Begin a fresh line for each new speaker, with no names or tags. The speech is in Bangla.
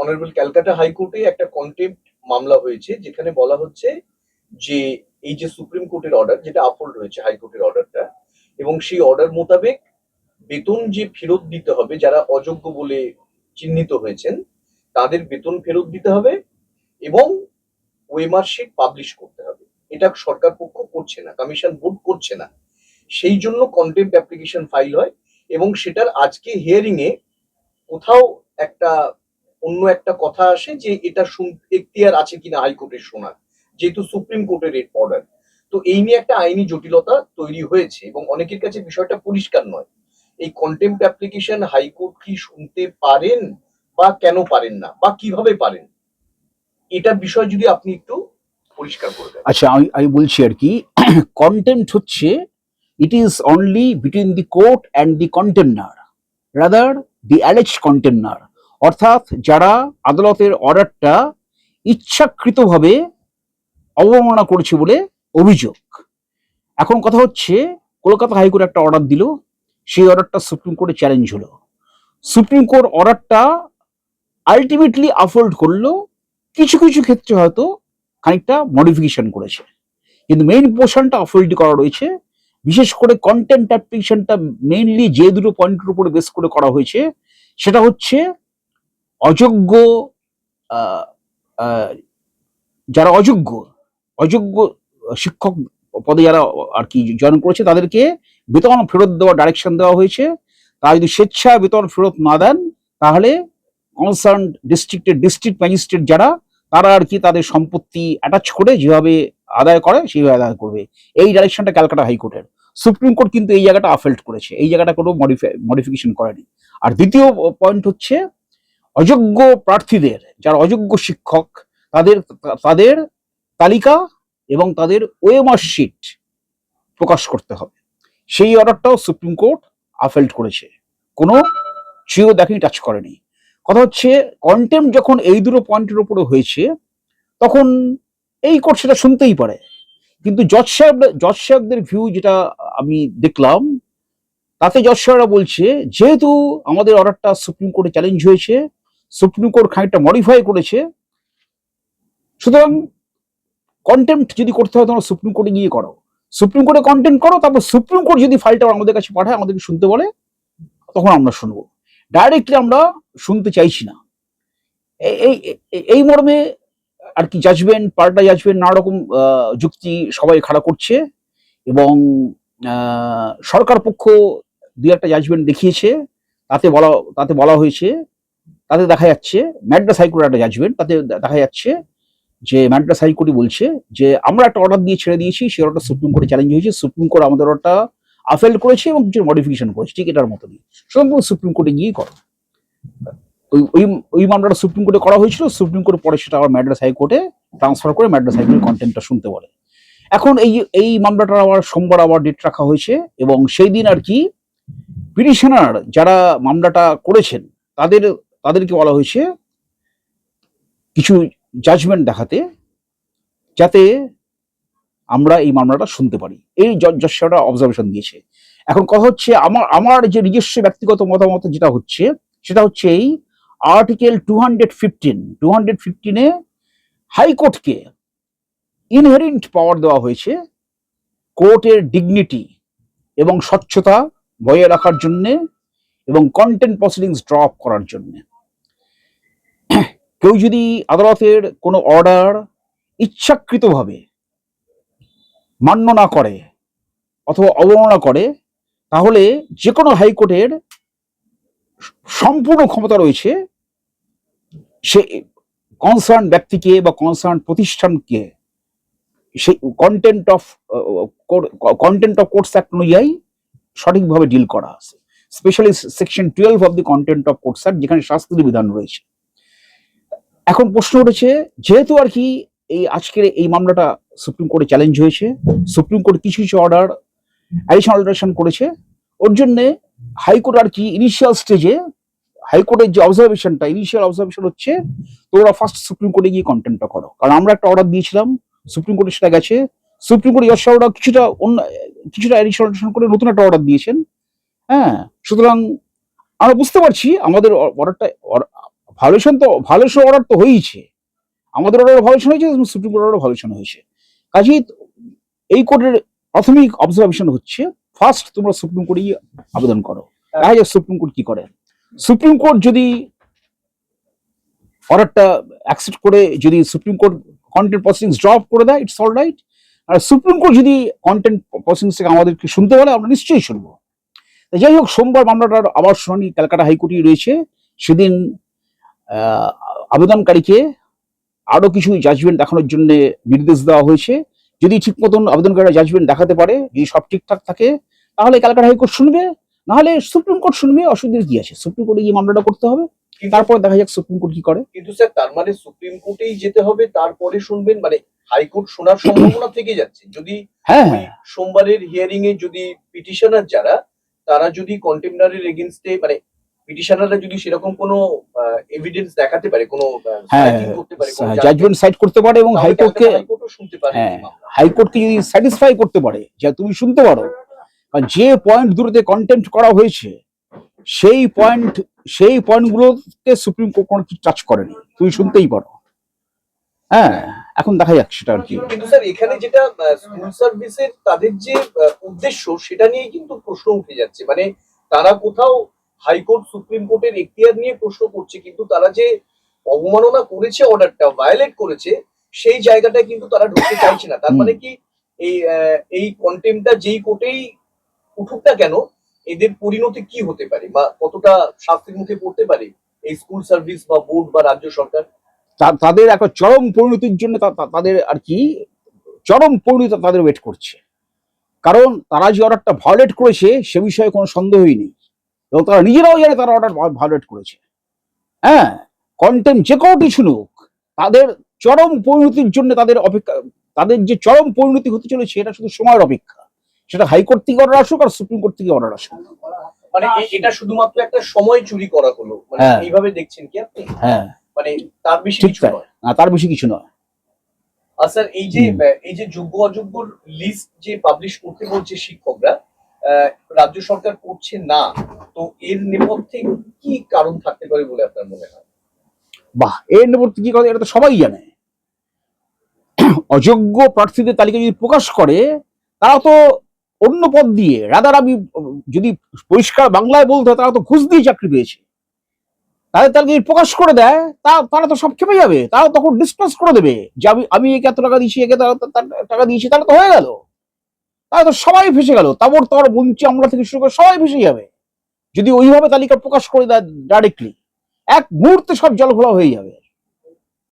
অনারেবল ক্যালকাটা হাইকোর্টে একটা কন্টেম্প মামলা হয়েছে, যেখানে বলা হচ্ছে যে এই যে সুপ্রিম কোর্টের অর্ডার যেটা আপহোল্ড হয়েছে হাইকোর্টের অর্ডারটা এবং সেই অর্ডার মোতাবেক বেতন যে ফেরত দিতে হবে, যারা অযোগ্য বলে চিহ্নিত হয়েছেন, তাদের বেতন ফেরত দিতে হবে এবং ওয়েমার শিট পাবলিশ করতে হবে। এটা সরকার পক্ষ করছে না কমিশন বোর্ড করছে না। সেই জন্য কন্টেম্প অ্যাপ্লিকেশন ফাইল হয় এবং সেটার আজকে হিয়ারিং এ কোথাও একটা অন্য একটা কথা আসে যে এটা এখতিয়ার আছে কিনা হাইকোর্টের শোনার, যেহেতু সুপ্রিম কোর্টের অর্ডার তো এই নিয়ে একটা আইনি জটিলতা তৈরি হয়েছে এবং অনেকের কাছে বিষয়টা পরিষ্কার নয়। এই কন্টেম্প অ্যাপ্লিকেশন হাইকোর্ট কি শুনতে পারেন বা কেন পারেন না, বা কীভাবে পারেন? এটা বিষয় যদি আপনি একটু পরিষ্কার করে দেন।
আচ্ছা আমি আমি বলছি আর কি কন্টেন্ট হচ্ছে it is only between the court and the contemner rather the alleged contemner অর্থাৎ যারা আদালতের অর্ডারটা ইচ্ছাকৃতভাবে অবমাননা করেছে বলে অভিযোগ। এখন কথা হচ্ছে, কলকাতা হাইকোর্ট একটা অর্ডার দিল, সেই অর্ডারটা সুপ্রিম কোর্টে চ্যালেঞ্জ হলো। সুপ্রিম কোর্ট অর্ডারটা আলটিমেটলি আফোল্ড করল, কিছু কিছু ক্ষেত্রে হয়তো খানিকটা মডিফিকেশন করেছে। কিন্তু মেইন পোর্শনটা অফোল্ড করা রয়েছে, বিশেষ করে কন্টেন্ট অ্যাপ্লিকেশনটা মেইনলি যে দুটো পয়েন্টের উপরে বেস করে করা হয়েছে, সেটা হচ্ছে অযোগ্য যারা অযোগ্য অযোগ্য শিক্ষক পদে যারা আর কি জয়েন করেছে, তাদেরকে বেতন ফেরত দেওয়ার ডাইরেকশন দেওয়া হয়েছে। তারা যদি স্বেচ্ছা বেতন ফেরত না দেন, তাহলে কনসার্ন ডিস্ট্রিক্টের ডিস্ট্রিক্ট ম্যাজিস্ট্রেট যারা, তারা আর কি তাদের সম্পত্তি অ্যাটাচ করে যেভাবে আদায় করে, সেইভাবে আদায় করবে। এই ডাইরেকশনটা ক্যালকাটা হাইকোর্টের। সুপ্রিম কোর্ট কিন্তু এই জায়গাটা আফেল্ট করেছে। এই জায়গাটা কোনো মডিফিকেশন করেনি। আর দ্বিতীয় পয়েন্ট হচ্ছে অযোগ্য প্রার্থীদের, যারা অযোগ্য শিক্ষক, তাদের তাদের তালিকা এবং তাদের ওয়েমার শিট প্রকাশ করতে হবে। সেই অর্ডারটাও সুপ্রিম কোর্ট আফেল্ট করেছে। কোনো চিও দেখেনি টাচ করেনি। কথা হচ্ছে কন্টেম্প যখন এই দুটো পয়েন্টের উপরে হয়েছে, তখন এই কোর্ট সেটা শুনতেই পারে। কিন্তু জজ সাহেব জজ সাহেবদের ভিউ যেটা আমি দেখলাম, তাতে জজ সাহেবরা বলছে, যেহেতু আমাদের অর্ডারটা সুপ্রিম কোর্টে চ্যালেঞ্জ হয়েছে সুপ্রিম কোর্ট খানিকটা মডিফাই করেছে। সুতরাং কন্টেম্প যদি করতে হয়, তোমরা সুপ্রিম কোর্টে গিয়ে করো। সুপ্রিম কোর্টে কন্টেন্ট করো, তারপর সুপ্রিম কোর্ট যদি ফাইলটা আমাদের কাছে পাঠায়, আমাদেরকে শুনতে বলে, তখন আমরা শুনব। ডাইরেক্টলি আমরা শুনতে চাইছি না। এই- এই মর্মে আর কি জাজমেন্ট পাল্টা জাজমেন্ট নানা রকম যুক্তি সবাই খাড়া করছে এবং সরকার পক্ষ দুই একটা জাজমেন্ট দেখিয়েছে। তাতে বলা তাতে বলা হয়েছে তাতে দেখা যাচ্ছে ম্যাড্রাস হাইকোর্টের একটা জাজমেন্ট তাতে দেখা যাচ্ছে যে ম্যাড্রাস হাইকোর্টই বলছে যে আমরা একটা অর্ডার দিয়ে ছেড়ে দিয়েছি, সেই অর্ডারটা সুপ্রিম কোর্টে চ্যালেঞ্জ হয়েছে সুপ্রিম কোর্ট আমাদের অর্ডারটা আফেল করেছে এবং কিছু মডিফিকেশন করেছে, ঠিক এটার মতনই তুমি সুপ্রিম কোর্টে গিয়ে করো। ওই ওই ওই মামলাটা সুপ্রিম কোর্টে করা হয়েছিল সুপ্রিম কোর্ট পরে সেটা আবার ম্যাড্রাস হাইকোর্টে ট্রান্সফার করে ম্যাড্রাস হাইকোর্টের কন্টেন্টটা শুনতে বলে। এখন এই এই মামলাটার আবার সোমবার আবার ডেট রাখা হয়েছে এবং সেই দিন আর কি পিটিশনার যারা মামলাটা করেছেন, তাদের তাদেরকে বলা হয়েছে কিছু জাজমেন্ট দেখাতে যাতে আমরা এই মামলাটা শুনতে পারি। এই জজটা অবজারভেশন দিয়েছে। এখন কথা হচ্ছে, আমার আমার যে নিজস্ব ব্যক্তিগত মতামত যেটা হচ্ছে, সেটা হচ্ছে এই article two hundred fifteen two hundred ফিফটিনে হাইকোর্টকে ইনহেরিন্ট পাওয়ার দেওয়া হয়েছে কোর্টের ডিগনিটি এবং স্বচ্ছতা বজায় রাখার জন্যে এবং কন্টেন্ট প্রসিডিংস ড্রপ করার জন্য। কেউ যদি আদালতের কোনো অর্ডার ইচ্ছাকৃতভাবে মান্য না করে অথবা অবমাননা করে, তাহলে যে কোনো হাইকোর্টের সম্পূর্ণ ক্ষমতা রয়েছে সে কনসার্ন ব্যক্তিকে বা কনসার্ন প্রতিষ্ঠানকে সেই contempt of contempt of courts act অনুযায়ী সঠিকভাবে ডিল করা আছে। Specially section twelve of the contempt of courts act যেখানে শাস্তির বিধান রয়েছে। এখন প্রশ্ন উঠেছে, যেহেতু আর কি এই আজকের এই মামলাটা সুপ্রিম কোর্টে চ্যালেঞ্জ হয়েছে, সুপ্রিম কোর্ট কিছু কিছু অর্ডার অ্যাডিশনাল অল্টারেশন করেছে, ওর জন্যে হাইকোর্ট আর কি ইনিশিয়াল স্টেজে হাইকোর্টের যে অবজারভেশনটা ইনিশিয়াল অবজারভেশন হচ্ছে, তোমরা ফার্স্ট সুপ্রিম কোর্টে গিয়ে কন্টেন্টটা করো। কারণ আমরা একটা অর্ডার দিয়েছিলাম, সুপ্রিম কোর্টে সেটা গেছে, সুপ্রিম কোর্ট ইয়ার সাহেবরা কিছুটা অন্য, কিছুটা অ্যাডিশনাল করে নতুন একটা অর্ডার দিয়েছেন। হ্যাঁ সুতরাং আমরা বুঝতে পারছি আমাদের অর্ডারটা ভালোশন তো ভালোশন অর্ডার তো হয়েইছে। আমাদের অর্ডার ভালোশন হয়েছে সুপ্রিম কোর্ট অর্ডার ভালোশন হয়েছে। কাজেই এই কোর্টের প্রাথমিক অবজারভেশন হচ্ছে ফার্স্ট তোমরা সুপ্রিম কোর্টে আবেদন করো। দেখা যাক সুপ্রিম কোর্ট কি করে। সুপ্রিম কোর্ট যদি অর্ডারটা অ্যাকসেপ্ট করে যদি Supreme Court contempt proceedings drop করে দেয় ইটস অল রাইট আর সুপ্রিম কোর্ট যদি কন্টেন্ট প্রসিডিংস থেকে আমাদেরকে শুনতে বলে আমরা নিশ্চয়ই শুনব। যাই হোক সোমবার মামলাটার আবার শুনানি ক্যালকাটা হাইকোর্টে রয়েছে। সেদিন আবেদনকারীকে আরও কিছু জাজমেন্ট দেখানোর জন্য নির্দেশ দেওয়া হয়েছে। যদি ঠিক মতন আবেদনকারীরা জাজমেন্ট দেখাতে পারে যদি সব ঠিকঠাক থাকে তাহলে ক্যালকাটা হাইকোর্ট শুনবে। নাহলে সুপ্রিম কোর্ট শুনবে অসুবিধার কি আছে? সুপ্রিম কোর্টে গিয়ে মামলাটা করতে হবে। তারপর দেখা যাক সুপ্রিম কোর্ট কি করে।
কিন্তু স্যার তার মানে সুপ্রিম কোর্টেই যেতে হবে তারপরে শুনবেন? মানে হাইকোর্ট শোনার সম্ভাবনা থেকে যাচ্ছে। যদি
হ্যাঁ
ওই সোমবারের হিয়ারিং এ যদি পিটিশনার যারা তারা যদি কন্টেম্পনারির এগেনস্টে মানে পিটিশনাররা যদি সেরকম কোনো এভিডেন্স দেখাতে পারে কোনো
হ্যাঁ জাজমেন্ট সাইড করতে পারে এবং হাইকোর্টকে
ক্যালকাটা শুনতে পারে
হ্যাঁ। হাইকোর্টকে যদি স্যাটিসফাই করতে পারে যে তুমি শুনতে পারো কারণ যে পয়েন্ট দুটোতে কন্টেম্প করা হয়েছে সেই পয়েন্ট সেই পয়েন্টগুলোকে সুপ্রিম কোর্ট কোনো কিছু টাচ করেনি। তুমি শুনতেই পারো। হ্যাঁ। এখন দেখা যাক সেটা আর কি।
কিন্তু স্যার এখানে যেটা স্কুল সার্ভিসের তাদের যে উদ্দেশ্য সেটা নিয়ে কিন্তু প্রশ্ন উঠে যাচ্ছে। মানে তারা কোথাও হাইকোর্ট সুপ্রিম কোর্টের এখতিয়ার নিয়ে প্রশ্ন করছে কিন্তু তারা যে অবমাননা করেছে অর্ডারটা ভায়োলেট করেছে সেই জায়গাটা কিন্তু তারা ঢুকতে চাইছে না। তার মানে কি এই এই কন্টেম্পটা যেই কোর্টেই উঠুক না কেন এদের পরিণতি কি হতে পারে? বা কতটা শাস্তির মুখে পড়তে পারে এই স্কুল সার্ভিস বা বোর্ড বা রাজ্য সরকার?
তাদের একটা চরম পরিণতির জন্য তাদের আর কি চরম পরিণতি তাদের ওয়েট করছে। কারণ তারা যে অর্ডারটা ভায়োলেট করেছে সে বিষয়ে কোনো সন্দেহই নেই। এবং তারা নিজেরাও জানে তারা অর্ডার ভায়োলেট করেছে। হ্যাঁ কন্টেন্ট যে কোনো কিছু শুনুক তাদের চরম পরিণতির জন্য তাদের অপেক্ষা তাদের যে চরম পরিণতি হতে চলেছে এটা শুধু সময়ের অপেক্ষা। সেটা হাইকোর্ট থেকে অর্ডার আসুক আর সুপ্রিম কোর্ট থেকে অর্ডার আসুক।
মানে এটা শুধুমাত্র একটা সময় চুরি করা হলো। মানে
হ্যাঁ।
এইভাবে দেখছেন কি আপনি?
হ্যাঁ।
মানে তার বেশি
ঠিক
কিছু
তাই। না তার বেশি কিছু নয়।
আর স্যার এই যে এই যে যোগ্য অযোগ্য লিস্ট যে পাবলিশ করতে বলছে শিক্ষকরা রাজ্য সরকার করছে না তো এর নেপথ্যে কি কারণ থাকতে পারে বলে আপনার মনে হয়?
বাহ এর নেপথ্যে কি কথা এটা তো সবাই জানে। অযোগ্য প্রার্থীদের তালিকা যদি প্রকাশ করে তারা তো অন্য পদ দিয়ে রাদার আমি যদি পরিষ্কার বাংলায় বলতে তারা তো ঘুষ দিয়ে চাকরি পেয়েছে। তাদের যদি প্রকাশ করে দেয়, তা তারা তো সব খেপে যাবে। তারা তখন ডিসকাস করে দেবে যে আমি আমি একে এত টাকা দিয়েছি, একে টাকা দিয়েছি, তাহলে তো হয়ে গেল। তাহলে তো সবাই ফেসে গেল। তারপর তোর বঞ্চি আমরা থেকে শুরু করে সবাই ফেসে যাবে। যদি ওইভাবে তালিকা প্রকাশ করে দেয় ডাইরেক্টলি এক মুহূর্তে সব জল ঘোলা হয়ে যাবে।